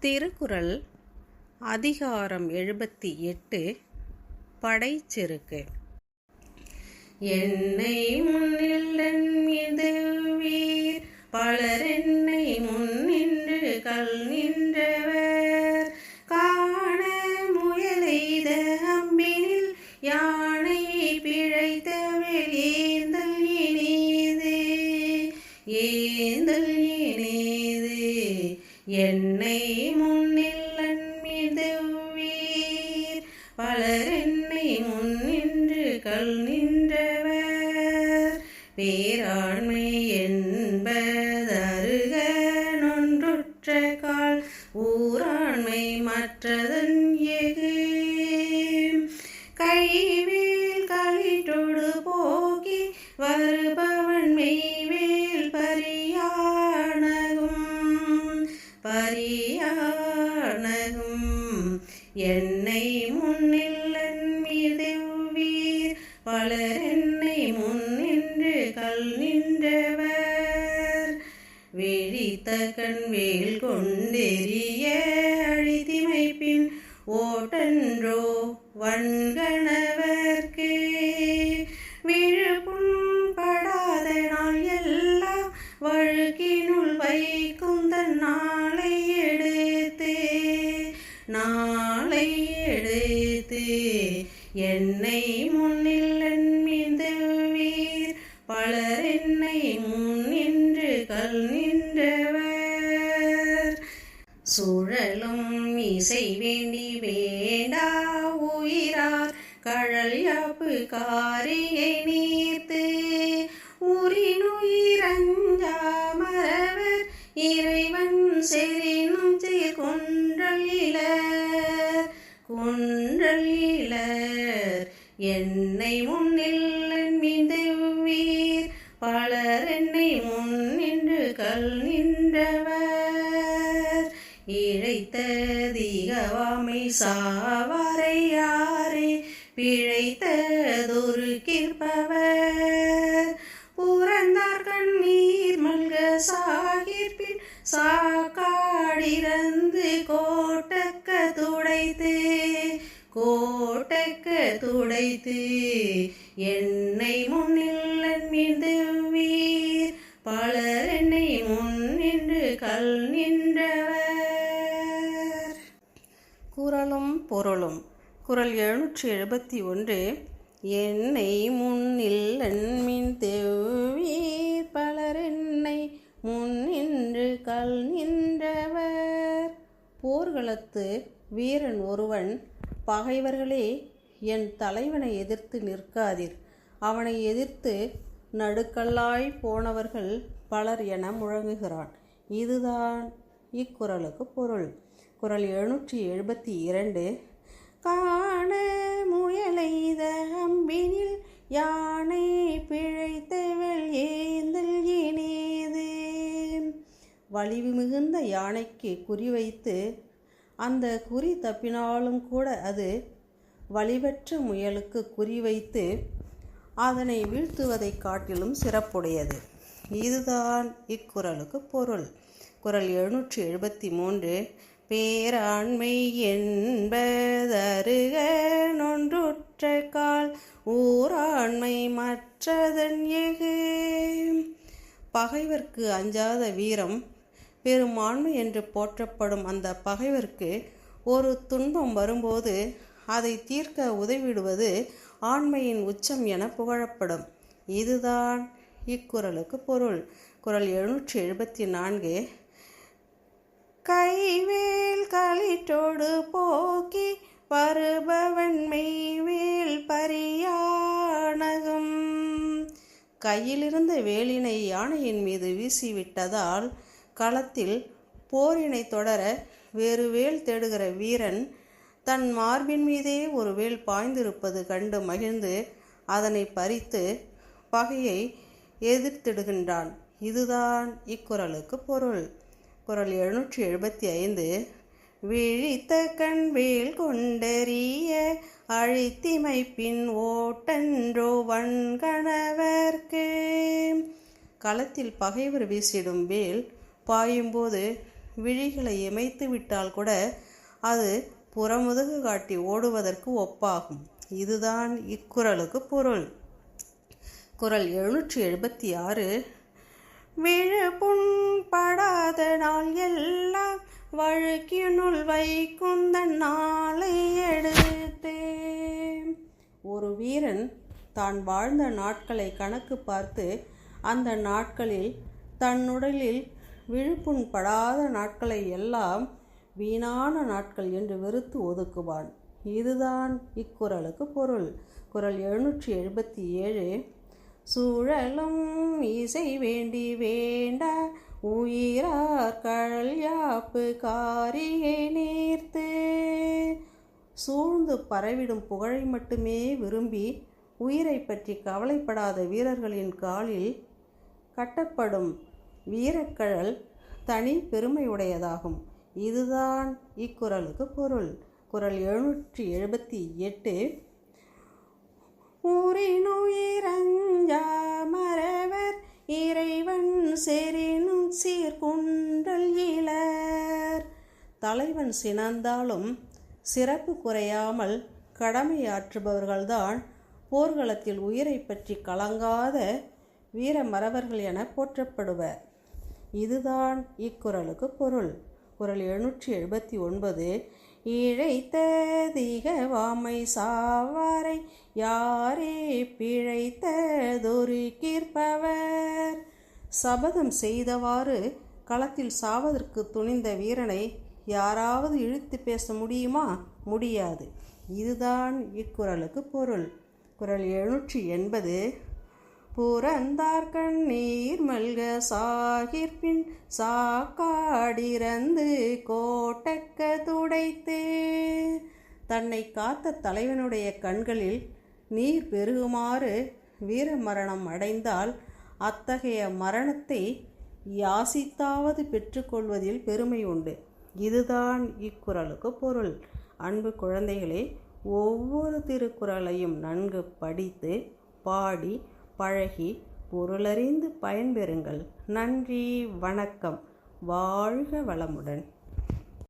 திருக்குறள் அதிகாரம் எழுபத்தி எட்டு படைச்செருக்கு என்னை முன்னில்லன் இது வீர் முன் முன்னின்று கல் நின்றவர். காண முயலெய்த அம்பினில் யானை பிழைத்த வெளியேந்தல் இனிது. ஏந்தல் இனிது. என்னை வேழித்த கண் வேல் கொண்டெறிய அழிதிமை பின் ஓட்டன்றோ வன்கணவர்க்கு. விழுப்பும் படாத நாள் எல்லாம் வழுக்கினுள் வைக்கும் தன் நாளை எடுத்தே. நாளை எடுத்து. என்னை முன்னில் மீது வீர் பலர் இசை வேண்டி வேண்டா உயிரார் கழல் யாப்பு கா சாவரை யாரே பிழைத்ததொரு கிற்பவர். புறந்தார் கண்ணீர் மல்க சாகிற்பின் சாக்காடிறந்து கோட்டக்க துடைத்து கோட்டக்க துடைத்து என்னை முன்னில் குரலும். குரல் எழுநூற்றி எழுபத்தி ஒன்று என்னை முன்னில் அண்மின் தெவ்வீர் பலர் என்னை முன்னின்று கல் நின்றவர். போர்களத்து வீரன் ஒருவன் பகைவர்களே என் தலைவனை எதிர்த்து நிற்காதீர். அவனை எதிர்த்து நடுக்கல்லாய் போனவர்கள் பலர் என முழங்குகிறான். இதுதான் இக்குறளுக்கு பொருள். குரல் எழுநூற்றி எழுபத்தி இரண்டு காண முயலைத அம்பினில் யானை பிழைத்தவள் ஏந்தல் இனிது வலிவு மிகுந்த யானைக்கு குறிவைத்து அந்த குறி தப்பினாலும் கூட அது வலிவற்ற முயலுக்கு குறிவைத்து அதனை வீழ்த்துவதைக் காட்டிலும் சிறப்புடையது. இதுதான் இக்குறளுக்கு பொருள். குரல் எழுநூற்றி எழுபத்தி மூன்று பேராண்மை என்பதருக நொன்றுற்ற கால் ஊராண்மை மற்றதன் எகு. பகைவர்க்கு அஞ்சாத வீரம் பெருமாண்மை என்று போற்றப்படும் அந்த பகைவர்க்கு ஒரு துன்பம் வரும்போது அதை தீர்க்க உதவிடுவது ஆண்மையின் உச்சம் என புகழப்படும். இதுதான் இக்குறளுக்கு பொருள். குரல் எழுநூற்றி எழுபத்தி நான்கு களிற்றோடு போக்கி வருபவன் மெய்வேல் பரியானகம். கையிலிருந்த வேலினை யானையின் மீது வீசிவிட்டதால் களத்தில் போரினை தொடர வேறு வேல் தேடுகிற வீரன் தன் மார்பின் மீதே ஒரு வேல் பாய்ந்திருப்பது கண்டு மகிழ்ந்து அதனை பறித்து பகையை எதிர்த்திடுகின்றான். இதுதான் இக்குறளுக்கு பொருள். குரல் எழுநூற்றி எழுபத்தி ஐந்து. விழித்த கண்வேல் கொண்டறிய அழித்திமைப்பின் ஓட்டன்றோ வன்கணவர்க்கு. களத்தில் பகைவர் வீசிடும் வேல் பாயும்போது விழிகளை இமைத்து விட்டால் கூட அது புறமுதுகு காட்டி ஓடுவதற்கு ஒப்பாகும். இதுதான் இக்குறளுக்கு பொருள். குறள் எழுநூற்றி எழுபத்தி ஆறு. விழு படாத நாள் எல்லாம் வழுக்கினுள் வைக்குந்தன் நாளை எடுத்தே ஒரு வீரன் தான் வாழ்ந்த நாட்களை கணக்கு பார்த்து அந்த நாட்களில் தன்னுடலில் விழுப்புண் படாத நாட்களை எல்லாம் வீணான நாட்கள் என்று வெறுத்து ஒதுக்குவான். இதுதான் இக்குறளுக்கு பொருள். குறள் எழுநூற்றி எழுபத்தி ஏழு சூழலும் இசை வேண்டி வேண்ட உயிரார் கழல் யாப்பு காரியை நீர்த்து. சூழ்ந்து பரவிடும் புகழை மட்டுமே விரும்பி உயிரை பற்றி கவலைப்படாத வீரர்களின் காலில் கட்டப்படும் வீரக்கழல் தனி பெருமையுடையதாகும். இதுதான் இக்குறளுக்கு பொருள். குரல் எழுநூற்றி எழுபத்தி எட்டு. ஊரின் தலைவன் சினந்தாலும் சிறப்பு குறையாமல் கடமையாற்றுபவர்கள்தான் போர்க்களத்தில் உயிரை பற்றி கலங்காத வீர மறவர்கள் என போற்றப்படுவர். இதுதான் இக்குறளுக்கு பொருள். குரல் எழுநூற்றி எழுபத்தி ஒன்பது இழைத்த திக வாமை சாவாரை யாரே பிழைத்ததொரு கீர்ப்பவர்? சபதம் செய்தவாறு களத்தில் சாவதற்கு துணிந்த வீரனை யாராவது இழுத்து பேச முடியுமா? முடியாது. இதுதான் இக்குறளுக்கு பொருள். குரல் எழுநூற்றி எண்பது புறந்தார் கண்ணீர் மல்க சாகிற்பின் சாக்காடிறந்து கோட்டக்க துடைத்து. தன்னை காத்த தலைவனுடைய கண்களில் நீர் பெருகுமாறு வீர மரணம் அடைந்தால் அத்தகைய மரணத்தை யாசித்தாவது பெற்றுக்கொள்வதில் பெருமை உண்டு. இதுதான் இக்குறளுக்கு பொருள். அன்பு குழந்தைகளே ஒவ்வொரு திருக்குறளையும் நன்கு படித்து பாடி பழகி பொருளறிந்து பயன்பெறுங்கள். நன்றி வணக்கம். வாழ்க வளமுடன்.